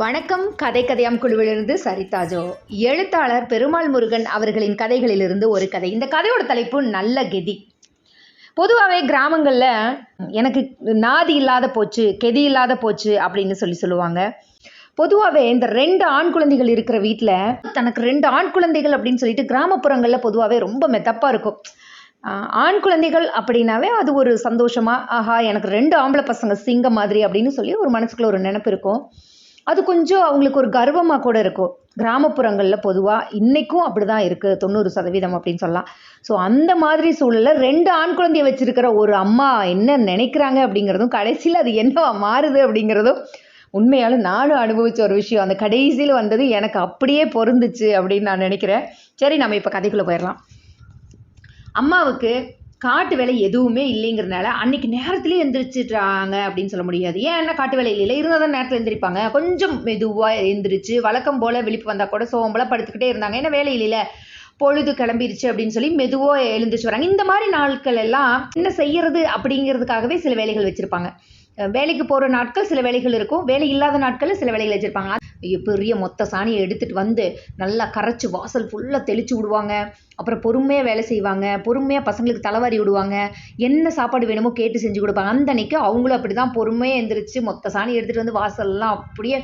வணக்கம். கதை கதையாம் குழுவிலிருந்து சரிதாஜோ எழுத்தாளர் பெருமாள் முருகன் அவர்களின் கதைகளிலிருந்து ஒரு கதை. இந்த கதையோட தலைப்பு நல்ல கெதி. பொதுவாகவே கிராமங்களில் எனக்கு நாதி இல்லாத போச்சு கெதி இல்லாத போச்சு அப்படின்னு சொல்லி சொல்லுவாங்க. பொதுவாகவே இந்த ரெண்டு ஆண் குழந்தைகள் இருக்கிற வீட்டில் தனக்கு ரெண்டு ஆண் குழந்தைகள் அப்படின்னு சொல்லிட்டு கிராமப்புறங்களில் பொதுவாகவே ரொம்ப மெத்தப்பாக இருக்கும். ஆண் குழந்தைகள் அப்படின்னாவே அது ஒரு சந்தோஷமா ஆஹா எனக்கு ரெண்டு ஆம்பளை பசங்க சிங்க மாதிரி அப்படின்னு சொல்லி ஒரு மனசுக்குள்ள ஒரு நினப்பு இருக்கும். அது கொஞ்சம் அவங்களுக்கு ஒரு கர்வமாக கூட இருக்கும். கிராமப்புறங்களில் பொதுவாக இன்றைக்கும் அப்படி தான் இருக்குது தொண்ணூறு சதவீதம் அப்படின்னு சொல்லலாம். ஸோ அந்த மாதிரி சூழலில் ரெண்டு ஆண் குழந்தைய வச்சுருக்கிற ஒரு அம்மா என்ன நினைக்கிறாங்க அப்படிங்கிறதும் கடைசியில் அது என்னவா மாறுது அப்படிங்கிறதும் உண்மையால் நானும் அனுபவித்த ஒரு விஷயம். அந்த கடைசியில் வந்தது எனக்கு அப்படியே பொருந்துச்சு அப்படின்னு நான் நினைக்கிறேன். சரி நம்ம இப்போ கதைக்குள்ளே போயிடலாம். அம்மாவுக்கு காட்டு வேலை எதுவுமே இல்லைங்கிறனால அன்னைக்கு நேரத்துலேயே எந்திரிச்சிட்டாங்க அப்படின்னு சொல்ல முடியாது. ஏன் என்ன காட்டு வேலை இல்லை இருந்தால் தான் நேரத்தில் எந்திரிப்பாங்க. கொஞ்சம் மெதுவாக எந்திரிச்சு வழக்கம் போல் விழிப்பு வந்தால் கூட சோம்பலாக படுத்துக்கிட்டே இருந்தாங்க. ஏன்னா வேலை இல்லைல்ல பொழுது கிளம்பிருச்சு அப்படின்னு சொல்லி மெதுவாக எழுந்திரிச்சு வராங்க. இந்த மாதிரி நாட்கள் எல்லாம் என்ன செய்யறது அப்படிங்கிறதுக்காகவே சில வேலைகள் வச்சுருப்பாங்க. வேலைக்கு போகிற நாட்கள் சில வேலைகள் இருக்கும். வேலை இல்லாத நாட்களில் சில வேலைகள் வச்சுருப்பாங்க. பெரிய மொத்த சாணியை எடுத்துகிட்டு வந்து நல்லா கரைச்சி வாசல் ஃபுல்லாக தெளிச்சு விடுவாங்க. அப்புறம் பொறுமையாக வேலை செய்வாங்க. பொறுமையாக பசங்களுக்கு தலைவாரி விடுவாங்க. என்ன சாப்பாடு வேணுமோ கேட்டு செஞ்சு கொடுப்பாங்க. அந்த அன்னைக்கு அவங்களும் அப்படி தான் பொறுமையாக எந்திரிச்சு மொத்த சாணி எடுத்துகிட்டு வந்து வாசல்லாம் அப்படியே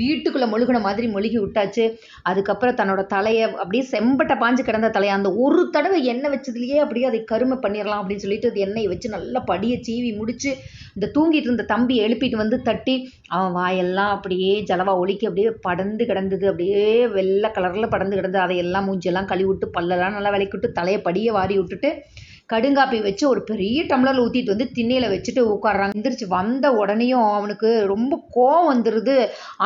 வீட்டுக்குள்ளே மொழுகின மாதிரி மொழுகி விட்டாச்சு. அதுக்கப்புறம் தன்னோட தலையை அப்படியே செம்பட்டை பாஞ்சு கிடந்த தலையை அந்த ஒரு தடவை எண்ணெய் வச்சதுலேயே அப்படியே அதை கருமை பண்ணிடலாம் அப்படின்னு சொல்லிட்டு அது எண்ணெயை வச்சு நல்லா படியை சீவி முடித்து இந்த தூங்கிட்டு இருந்த தம்பி எழுப்பிட்டு வந்து தட்டி அவன் வாயெல்லாம் அப்படியே ஜலவா ஒலிக்கி அப்படியே படந்து கிடந்தது. அப்படியே வெள்ளை கலரில் படந்து கிடந்து அதையெல்லாம் மூஞ்செல்லாம் கழுவி விட்டு பல்லெல்லாம் நல்லா விளக்கி விட்டு தலையை படியை வாரி விட்டுட்டு கடுங்காப்பி வச்சு ஒரு பெரிய டம்ளரில் ஊற்றிட்டு வந்து திண்ணையில் வச்சுட்டு உட்காடுறாங்க எந்திரிச்சு வந்த உடனேயும் அவனுக்கு ரொம்ப கோவம் வந்துடுது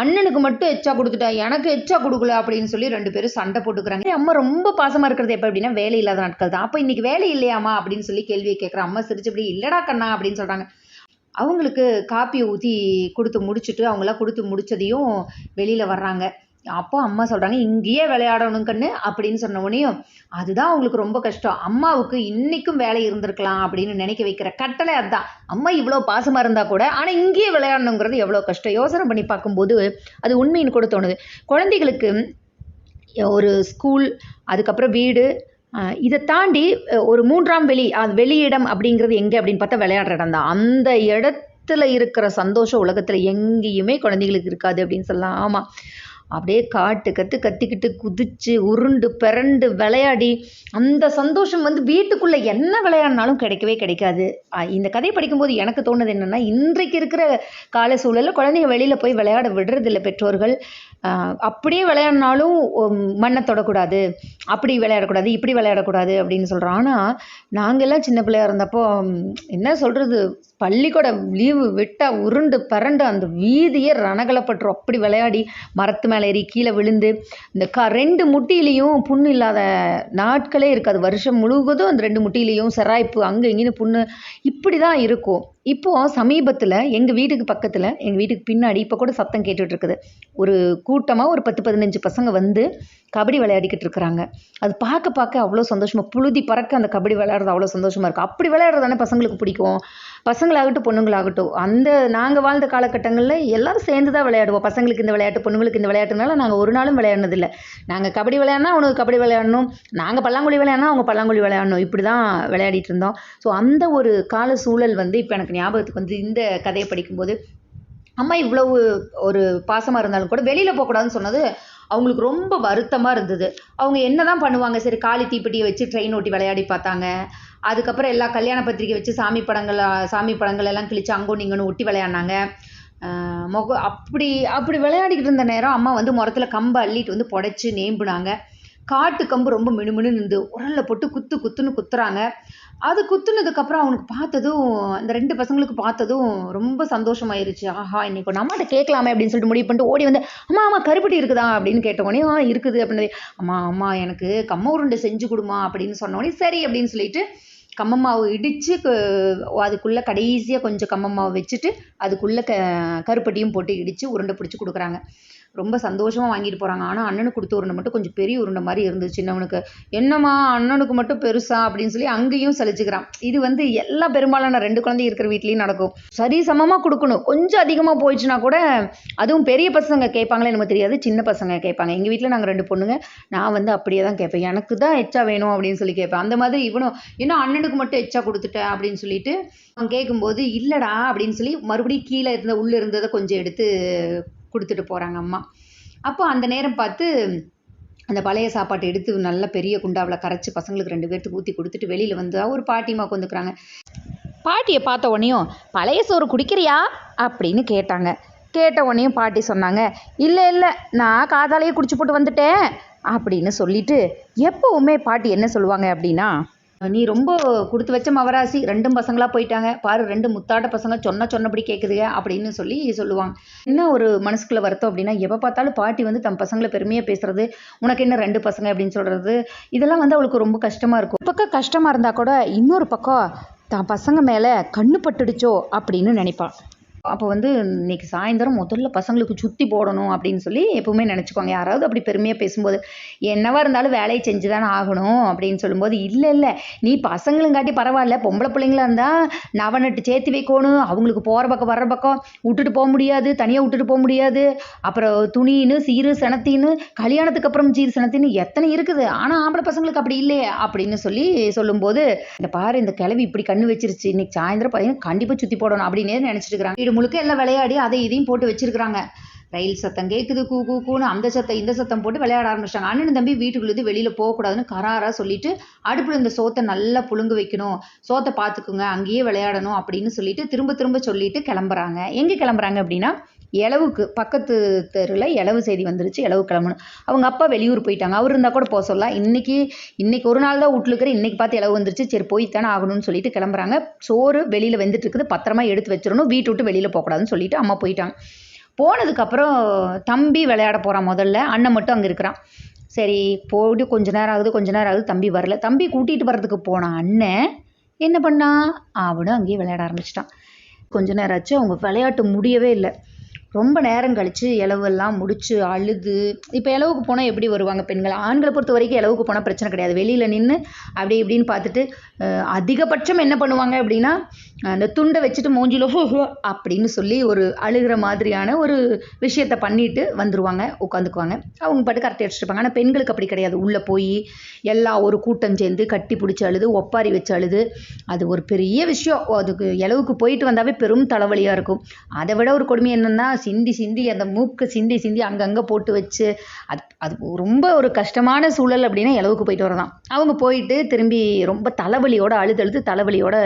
அண்ணனுக்கு மட்டும் எச்சா கொடுத்துட்டா எனக்கு எச்சா கொடுக்கல அப்படின்னு சொல்லி ரெண்டு பேரும் சண்டை போட்டுக்கிறாங்க. அம்மா ரொம்ப பாசமாக இருக்கிறது எப்போ அப்படின்னா வேலை இல்லாத நாட்கள் தான். அப்போ இன்றைக்கி வேலை இல்லையாம்மா அப்படின்னு சொல்லி கேள்வியை கேட்குறேன் அம்மா சிரிச்சபடி இல்லடா கண்ணா அப்படின்னு சொல்கிறாங்க அவங்களுக்கு காப்பியை ஊற்றி கொடுத்து முடிச்சுட்டு அவங்களாம் கொடுத்து முடிச்சதையும் வெளியில் வர்றாங்க. அப்போ அம்மா சொல்கிறாங்க இங்கேயே விளையாடணும் கண்ணு அப்படின்னு சொன்ன உடனேயும் அதுதான் அவங்களுக்கு ரொம்ப கஷ்டம். அம்மாவுக்கு இன்றைக்கும் வேலை இருந்திருக்கலாம் அப்படின்னு நினைக்க வைக்கிற கட்டளை அதுதான். அம்மா இவ்வளோ பாசமாக இருந்தால் கூட ஆனால் இங்கேயே விளையாடணுங்கிறது எவ்வளோ கஷ்டம். யோசனை பண்ணி பார்க்கும்போது அது உண்மைன்னு கூட தோணுது. குழந்தைகளுக்கு ஒரு ஸ்கூல் அதுக்கப்புறம் வீடு இதை தாண்டி ஒரு மூன்றாம் வெளி அது வெளியிடம் அப்படிங்கிறது எங்கே அப்படின்னு பார்த்தா விளையாடுற இடம் தான். அந்த இடத்துல இருக்கிற சந்தோஷம் உலகத்தில் எங்கேயுமே குழந்தைகளுக்கு இருக்காது அப்படின்னு சொல்லலாம். ஆமாம் அப்படியே காட்டு கற்று கத்திக்கிட்டு குதிச்சு உருண்டு பிறண்டு விளையாடி அந்த சந்தோஷம் வந்து வீட்டுக்குள்ளே என்ன விளையாடினாலும் கிடைக்கவே கிடைக்காது. இந்த கதையை படிக்கும்போது எனக்கு தோணுது என்னென்னா இன்றைக்கு இருக்கிற கால சூழலில் குழந்தைங்க வெளியில் போய் விளையாட விடுறதில்ல பெற்றோர்கள். அப்படியே விளையாடினாலும் மண்ணை தொடக்கூடாது. அப்படி விளையாடக்கூடாது இப்படி விளையாடக்கூடாது அப்படின்னு சொல்கிறோம் ஆனால் நாங்கெல்லாம் சின்ன பிள்ளையா இருந்தப்போ என்ன சொல்கிறது பள்ளிக்கூட லீவு விட்டால் உருண்டு பரண்டு அந்த வீதியே ரணகலப்பட்டுரும். அப்படி விளையாடி மரத்து மேலே ஏறி கீழே விழுந்து இந்த க ரெண்டு முட்டியிலையும் புண்ணு இல்லாத நாட்களே இருக்காது. வருஷம் முழுவதும் அந்த ரெண்டு முட்டியிலையும் செராய்ப்பு அங்கே இங்கேன்னு புண்ணு இப்படி தான் இருக்கும். இப்போது சமீபத்தில் எங்கள் வீட்டுக்கு பக்கத்தில் எங்கள் வீட்டுக்கு பின்னாடி இப்போ கூட சத்தம் கேட்டுட்டு இருக்குது ஒரு கூட்டமாக ஒரு பத்து பதினஞ்சு பசங்க வந்து கபடி விளையாடிக்கிட்டு இருக்கிறாங்க. அது பார்க்க பார்க்க அவ்வளோ சந்தோஷமாக புழுதி பறக்க அந்த கபடி விளையாடுறது அவ்வளோ சந்தோஷமாக இருக்கும் அப்படி விளையாடுறது தானே பசங்களுக்கு பிடிக்கும்? பசங்களாகட்டும் பொண்ணுங்களாகட்டும் அந்த நாங்கள் வாழ்ந்த காலகட்டங்களில் எல்லாரும் சேர்ந்து தான் விளையாடுவோம். பசங்களுக்கு இந்த விளையாட்டு பொண்ணுங்களுக்கு இந்த விளையாட்டுனால நாங்கள் ஒரு நாளும் விளையாடினதில்லை. நாங்கள் கபடி விளையாடினா அவனுக்கு கபடி விளையாடணும். நாங்கள் பல்லாங்குழி விளையாடினா அவங்க பல்லாங்குழி விளையாடணும். இப்படி தான் விளையாடிட்டு இருந்தோம். ஸோ அந்த ஒரு கால சூழல் வந்து இப்போ எனக்கு ஞாபகத்துக்கு வந்து இந்த கதையை படிக்கும்போது அம்மா இவ்வளவு ஒரு பாசமாக இருந்தாலும் கூட வெளியில் போகக்கூடாதுன்னு சொன்னது அவங்களுக்கு ரொம்ப வருத்தமாக இருந்தது. அவங்க என்ன தான் பண்ணுவாங்க? சரி காளி தீப்பெட்டியை வச்சு ட்ரெயின் ஓட்டி விளையாடி பார்த்தாங்க. அதுக்கப்புறம் எல்லா கல்யாண பத்திரிக்கை வச்சு சாமி படங்கள் சாமி படங்கள் எல்லாம் கிழிச்சு அங்கோ நீங்கன்னு ஒட்டி விளையாடினாங்க. மொக அப்படி அப்படி விளையாடிக்கிட்டு இருந்த நேரம் அம்மா வந்து முரத்தில் கம்பை அள்ளிட்டு வந்து புடைச்சி நேம்புனாங்க. காட்டு கம்பு ரொம்ப மினுமினுன்னு இருந்து உரல்ல போட்டு குத்து குத்துன்னு குத்துறாங்க. அது குத்துனதுக்கப்புறம் அவனுக்கு பார்த்ததும் அந்த ரெண்டு பசங்களுக்கு பார்த்ததும் ரொம்ப சந்தோஷமாயிருச்சு. ஆஹா இன்னைக்கு ஒரு அம்மாட்ட கேட்கலாமே அப்படின்னு சொல்லிட்டு முடிவு பண்ணிட்டு ஓடி வந்து அம்மா அம்மா கருப்பட்டி இருக்குதா? அப்படின்னு கேட்ட உடனே ஆ இருக்குது. அப்படின்னு அம்மா அம்மா எனக்கு கம்ம உருண்டை செஞ்சு கொடுமா? அப்படின்னு சொன்னோடனே சரி அப்படின்னு சொல்லிட்டு கம்ம மாவு இடித்து அதுக்குள்ளே கடைசியாக கொஞ்சம் கம்ம மாவு வச்சுட்டு அதுக்குள்ளே க கருப்பட்டியும் போட்டு இடித்து உருண்டை பிடிச்சி கொடுக்குறாங்க. ரொம்ப சந்தோஷமாக வாங்கிட்டு போகிறாங்க ஆனால் அண்ணனுக்கு கொடுத்த உருண்டை மட்டும் கொஞ்சம் பெரிய உருண்டை மாதிரி இருந்துச்சு சின்னவனுக்கு. என்னம்மா அண்ணனுக்கு மட்டும் பெருசா? அப்படின்னு சொல்லி அங்கேயும் சலிச்சுக்கிறான். இது வந்து எல்லா பெரும்பாலான ரெண்டு குழந்தை இருக்கிற வீட்லேயும் நடக்கும். சரி சமமாக கொடுக்கணும். கொஞ்சம் அதிகமாக போயிடுச்சுன்னா கூட அதுவும் பெரிய பசங்க கேட்பாங்களே நமக்கு தெரியாது. சின்ன பசங்க கேட்பாங்க. எங்கள் வீட்டில் நாங்கள் ரெண்டு பொண்ணுங்க. நான் வந்து அப்படியே தான் கேட்பேன். எனக்கு தான் எச்சா வேணும் அப்படின்னு சொல்லி கேட்பேன். அந்த மாதிரி இவனும் ஏன்னா அண்ணனுக்கு மட்டும் எச்சா கொடுத்துட்டேன் அப்படின்னு சொல்லிட்டு அவன் கேட்கும்போது இல்லைடா அப்படின்னு சொல்லி மறுபடியும் கீழே இருந்த உள்ளே இருந்ததை கொஞ்சம் எடுத்து கொடுத்துட்டு போகிறாங்க அம்மா. அப்போ அந்த நேரம் பார்த்து அந்த பழைய சாப்பாட்டை எடுத்து நல்ல பெரிய குண்டாவில் கரைச்சி பசங்களுக்கு ரெண்டு பேர்த்துக்கு ஊற்றி கொடுத்துட்டு வெளியில் வந்து ஒரு பாட்டிமா கொண்டுக்கிறாங்க பாட்டியை பார்த்த உடனேயும் பழைய சோறு குடிக்கிறியா? அப்படின்னு கேட்டாங்க. கேட்ட உடனேயும் பாட்டி சொன்னாங்க இல்லை இல்லை நான் காதாலேயே குடிச்சு போட்டு வந்துட்டேன். அப்படின்னு சொல்லிட்டு எப்போவுமே பாட்டி என்ன சொல்லுவாங்க அப்படின்னா நீ ரொம்ப கொடுத்து வச்ச மவராசி ரெண்டும் பசங்களாக போயிட்டாங்க. பாரு ரெண்டு முத்தாட்ட பசங்க சொன்ன சொன்னபடி கேட்குதுங்க அப்படின்னு சொல்லி சொல்லுவாங்க. என்ன ஒரு மனசுக்குள்ளே வருத்தம் அப்படின்னா எப்போ பார்த்தாலும் பாட்டி வந்து தம் பசங்களை பெருமையாக பேசுறது உனக்கு என்ன ரெண்டு பசங்க அப்படின்னு சொல்கிறது இதெல்லாம் வந்து அவளுக்கு ரொம்ப கஷ்டமாக இருக்கும். ஒரு பக்கம் கஷ்டமாக இருந்தால் கூட இன்னொரு பக்கம் தான் பசங்க மேலே கண்ணு பட்டுடுச்சோ அப்படின்னு நினைப்பாள் அப்போ வந்து இன்னைக்கு சாயந்தரம் முதல்ல பசங்களுக்கு சுற்றி போடணும் அப்படின்னு சொல்லி எப்பவுமே நினச்சிக்குவாங்க. யாராவது அப்படி பெருமையாக பேசும்போது என்னவா இருந்தாலும் வேலையை செஞ்சு தானே ஆகணும் அப்படின்னு சொல்லும்போது இல்லை இல்லை நீ பசங்களுங்காட்டி பரவாயில்ல பொம்பளை பிள்ளைங்களா இருந்தால் நவநட்டு சேர்த்து வைக்கணும் அவங்களுக்கு போகிற பக்கம் வர்ற பக்கம் விட்டுட்டு போக முடியாது தனியாக விட்டுட்டு போக முடியாது. அப்புறம் துணின்னு சீரு சனத்தின்னு கல்யாணத்துக்கு அப்புறம் சீரு சனத்தின்னு எத்தனை இருக்குது? ஆனால் ஆம்பளை பசங்களுக்கு அப்படி இல்லையே அப்படின்னு சொல்லி சொல்லும்போது இந்த பாரு இந்த கிளவி இப்படி கண்ணு வச்சிருச்சு இன்னைக்கு சாயந்தரம் பார்த்தீங்கன்னா கண்டிப்பாக சுற்றி போடணும் அப்படின்னு நினச்சிட்டு இருக்கிறாங்க. முழுக்க எல்லாம் விளையாடி அதை இதையும் போட்டு வச்சிருக்கிறாங்க. ரயில் சத்தம் கேட்குது கூ கூ கூன்னு அந்த சத்தம் இந்த சத்தம் போட்டு விளையாட ஆரம்பிச்சிட்டாங்க. அண்ணன் தம்பி வீட்டுக்குள்ளேருந்து வெளியில் போகக்கூடாதுன்னு கராராக சொல்லிட்டு அடுப்பில் இந்த சோத்தை நல்லா புழுங்கு வைக்கணும். சோத்தை பார்த்துக்குங்க அங்கேயே விளையாடணும் அப்படின்னு சொல்லிட்டு திரும்ப திரும்ப சொல்லிட்டு கிளம்புறாங்க. எங்கே கிளம்புறாங்க அப்படின்னா இளவுக்கு பக்கத்து தெருவில் இளவு செய்தி வந்துருச்சு இளவு கிளம்பணும். அவங்க அப்பா வெளியூர் போயிட்டாங்க. அவர் இருந்தால் கூட போக சொல்லலாம் இன்றைக்கி இன்றைக்கி ஒரு நாள் தான் வீட்லுக்கிற இன்றைக்கி பார்த்து இளவு வந்துருச்சு. சரி போய் தானே ஆகணும்னு சொல்லிட்டு கிளம்புறாங்க. சோறு வெளியில் வெந்துட்டு இருக்குது பத்திரமா எடுத்து வச்சிடணும். வீட்டு விட்டு வெளியில் போகக்கூடாதுன்னு சொல்லிட்டு அம்மா போயிட்டாங்க. போனதுக்கப்புறம் தம்பி விளையாட போகிறான் முதல்ல. அண்ணன் மட்டும் அங்கே இருக்கிறான். சரி போயிட்டு கொஞ்ச நேரம் ஆகுது கொஞ்ச நேரம் ஆகுது. தம்பி வரல. தம்பி கூட்டிகிட்டு வர்றதுக்கு போனான் அண்ணன் என்ன பண்ணான் அவனும் அங்கேயே விளையாட ஆரம்பிச்சிட்டான். கொஞ்ச நேரம் ஆச்சு. அவங்க விளையாட்டு முடியவே இல்லை. ரொம்ப நேரம் கழித்து இலவெல்லாம் முடிச்சு அழுது. இப்போ இலவுக்கு போனால் எப்படி வருவாங்க பெண்கள்? ஆண்களை பொறுத்த வரைக்கும் இலவுக்கு போனால் பிரச்சனை கிடையாது. வெளியில் நின்று அப்படி இப்படின்னு பார்த்துட்டு அதிகபட்சம் என்ன பண்ணுவாங்க அப்படின்னா அந்த துண்டை வச்சுட்டு மூஞ்சில அப்படின்னு சொல்லி ஒரு அழுகிற மாதிரியான ஒரு விஷயத்த பண்ணிட்டு வந்துடுவாங்க உட்காந்துக்குவாங்க. அவங்க பாட்டு கரெக்டாக அடிச்சிருப்பாங்க ஆனால் பெண்களுக்கு அப்படி கிடையாது. உள்ளே போய் எல்லா ஒரு கூட்டம் சேர்ந்து கட்டி பிடிச்சி அழுது ஒப்பாரி வச்சு அழுது. அது ஒரு பெரிய விஷயம். அதுக்கு இலவுக்கு போயிட்டு வந்தாவே பெரும் தலைவலியாக இருக்கும். அதை விட ஒரு கொடுமை என்னென்னா சிந்தி சிந்தி அந்த மூக்கு சிந்தி சிந்தி அங்கங்கே போட்டு வச்சு அது அது ரொம்ப ஒரு கஷ்டமான சூழல் அப்படின்னா இளவுக்கு போயிட்டு வரதான். அவங்க போயிட்டு திரும்பி ரொம்ப தலைவலியோட அழுது அழுது தலைவலியோட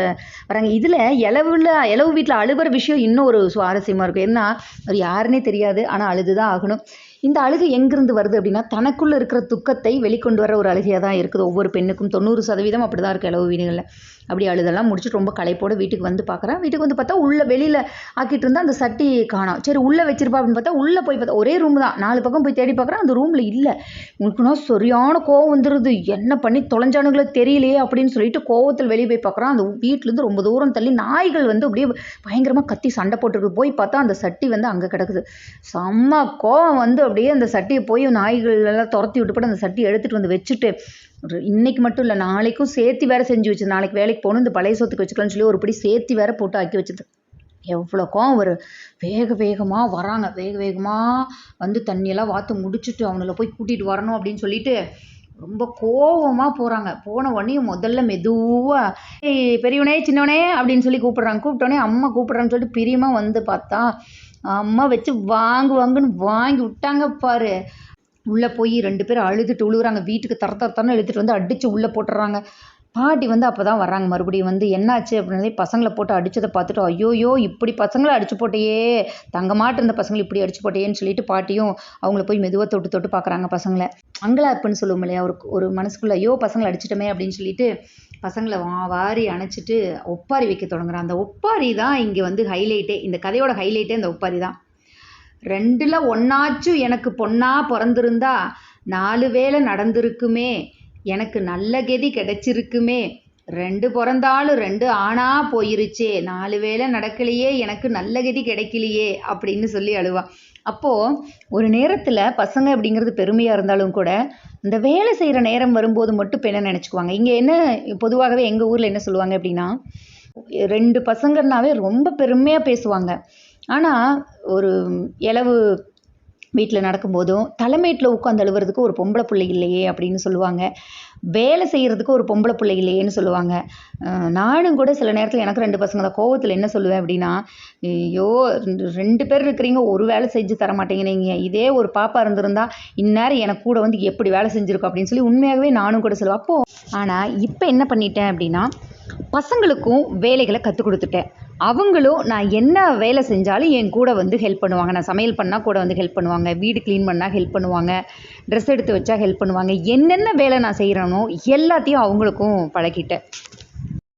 வராங்க. இதில் இலவுல இலவு வீட்டில் அழுகிற விஷயம் இன்னும் ஒரு சுவாரஸ்யமாக இருக்கும். ஏன்னா ஒரு யாருன்னே தெரியாது. ஆனால் அழுது தான் ஆகணும். இந்த அழுகை எங்கிருந்து வருது அப்படின்னா தனக்குள்ளே இருக்கிற துக்கத்தை வெளிக்கொண்டு வர ஒரு அழுகையாக தான் இருக்குது. ஒவ்வொரு பெண்ணுக்கும் தொண்ணூறு சதவீதம் அப்படி தான் இருக்குது இளவு வீடுகளில். அப்படி அழுதெல்லாம் முடிச்சுட்டு ரொம்ப களைப்போட வீட்டுக்கு வந்து பார்க்குறேன் வீட்டுக்கு வந்து பார்த்தா உள்ளே வெளியில் ஆக்கிட்டு இருந்தால் அந்த சட்டி காணோம் சரி உள்ளே வச்சிருப்பா அப்படின்னு பார்த்தா உள்ளே போய் பார்த்தா ஒரே ரூம் தான். நாலு பக்கம் போய் தேடி பார்க்குறேன் அந்த ரூமில் இல்லை. உனக்குன்னா சரியான கோவம் வந்துடுது என்ன பண்ணி தொலைஞ்சானுங்களோ தெரியலையே அப்படின்னு சொல்லிட்டு கோவத்தில் வெளியே போய் பார்க்குறேன் அந்த வீட்டிலேருந்து ரொம்ப தூரம் தள்ளி நாய்கள் வந்து அப்படியே பயங்கரமாக கத்தி சண்டை போட்டுருக்கு போய் பார்த்தா அந்த சட்டி வந்து அங்கே கிடக்குது. செம்ம கோவம் வந்து அப்படியே அந்த சட்டியை போய் நாய்கள் எல்லாம் துரத்தி விட்டுப்பட்டு அந்த சட்டியை எடுத்துகிட்டு வந்து வச்சுட்டு ஒரு இன்னைக்கு மட்டும் இல்லை நாளைக்கும் சேர்த்து வேற செஞ்சு வச்சது நாளைக்கு வேலைக்கு போகணும் இந்த பழைய சொத்துக்கு வச்சுக்கலாம்னு சொல்லி ஒரு படி சேர்த்து வேற போட்டு ஆக்கி வச்சது எவ்வளோ ஒரு வேக வேகமாக வராங்க. வேக வேகமாக வந்து தண்ணியெல்லாம் வாத்து முடிச்சுட்டு அவங்கள போய் கூட்டிகிட்டு வரணும் அப்படின்னு சொல்லிட்டு ரொம்ப கோவமாக போகிறாங்க போன உடனே முதல்ல மெதுவாக ஏய் பெரியவனே சின்னவனே அப்படின்னு சொல்லி கூப்பிட்றாங்க. கூப்பிட்டோடனே அம்மா கூப்பிட்றான்னு சொல்லிட்டு பிரியமாக வந்து பார்த்தா அம்மா வச்சு வாங்கு வாங்குன்னு வாங்கி விட்டாங்க பாரு. உள்ளே போய் ரெண்டு பேரும் அழுதுட்டு உழுகுறாங்க. வீட்டுக்கு தர தர எழுதிட்டு வந்து அடித்து உள்ளே போட்டுறாங்க பாட்டி வந்து அப்போ தான் வர்றாங்க. மறுபடியும் வந்து என்னாச்சு அப்படின்னு பசங்களை போட்டு அடித்ததை பார்த்துட்டு ஐயோயோ இப்படி பசங்களை அடிச்சு போட்டையே. தங்கமாட்டு இருந்த பசங்களை இப்படி அடிச்சு போட்டையேன்னு சொல்லிட்டு பாட்டியும் அவங்கள போய் மெதுவாக தொட்டு தொட்டு பார்க்குறாங்க பசங்களை. அங்கலாப்புன்னு சொல்லுவோம் இல்லையா? ஒரு ஒரு மனசுக்குள்ளே ஐயோ பசங்களை அடிச்சிட்டோமே அப்படின்னு சொல்லிட்டு பசங்களை வா வாரி அணைச்சிட்டு ஒப்பாரி வைக்க தொடங்குறான். அந்த ஒப்பாரி தான் இங்கே வந்து ஹைலைட்டே இந்த கதையோட ஹைலைட்டே இந்த ஒப்பாரி தான். ரெண்டுல ஒன்னாச்சும் எனக்கு பொண்ணா பிறந்திருந்தா நாலு வேளை நடந்திருக்குமே. எனக்கு நல்ல கதி கிடைச்சிருக்குமே. ரெண்டு பிறந்தாலும் ரெண்டு ஆணா போயிருச்சே. நாலு வேளை நடக்கலையே எனக்கு நல்ல கதி கிடைக்கலையே அப்படின்னு சொல்லி அழுவான் அப்போது ஒரு நேரத்தில் பசங்க அப்படிங்கிறது பெருமையாக இருந்தாலும் கூட இந்த வேலை செய்கிற நேரம் வரும்போது மட்டும் பெண்ணை நினச்சிக்குவாங்க? இங்கே என்ன பொதுவாகவே எங்கள் ஊரில் என்ன சொல்லுவாங்க அப்படின்னா ரெண்டு பசங்கன்னாவே ரொம்ப பெருமையாக பேசுவாங்க. ஆனால் ஒரு இலவு வீட்டில் நடக்கும்போதும் தலைமேட்டில் உட்காந்து அழுவுறதுக்கு ஒரு பொம்பளை பிள்ளை இல்லையே அப்படின்னு சொல்லுவாங்க. வேலை செய்கிறதுக்கு ஒரு பொம்பளை பிள்ளை இல்லையேன்னு சொல்லுவாங்க. நானும் கூட சில நேரத்தில் எனக்கு ரெண்டு பசங்க தான். கோவத்தில் என்ன சொல்லுவேன் அப்படின்னா ஐயோ ரெண்டு ரெண்டு பேர் இருக்கிறீங்க ஒரு வேலை செஞ்சு தர மாட்டேங்கிறீங்க. இதே ஒரு பாப்பா இருந்திருந்தா இந்நேரம் எனக்கு கூட வந்து எப்படி வேலை செஞ்சுருக்கோம்? அப்படின்னு சொல்லி உண்மையாகவே நானும் கூட சொல்லுவேன். அப்போது ஆனால் இப்போ என்ன பண்ணிட்டேன் அப்படின்னா பசங்களுக்கும் வேலைகளை கற்றுக் கொடுத்துட்டேன். அவங்களும் நான் என்ன வேலை செஞ்சாலும் என் கூட வந்து ஹெல்ப் பண்ணுவாங்க. நான் சமையல் பண்ணால் கூட வந்து ஹெல்ப் பண்ணுவாங்க. வீடு க்ளீன் பண்ணால் ஹெல்ப் பண்ணுவாங்க. ட்ரெஸ் எடுத்து வச்சா ஹெல்ப் பண்ணுவாங்க. என்னென்ன வேலை நான் செய்கிறேனோ எல்லாத்தையும் அவங்களுக்கும் பழக்கிட்டேன்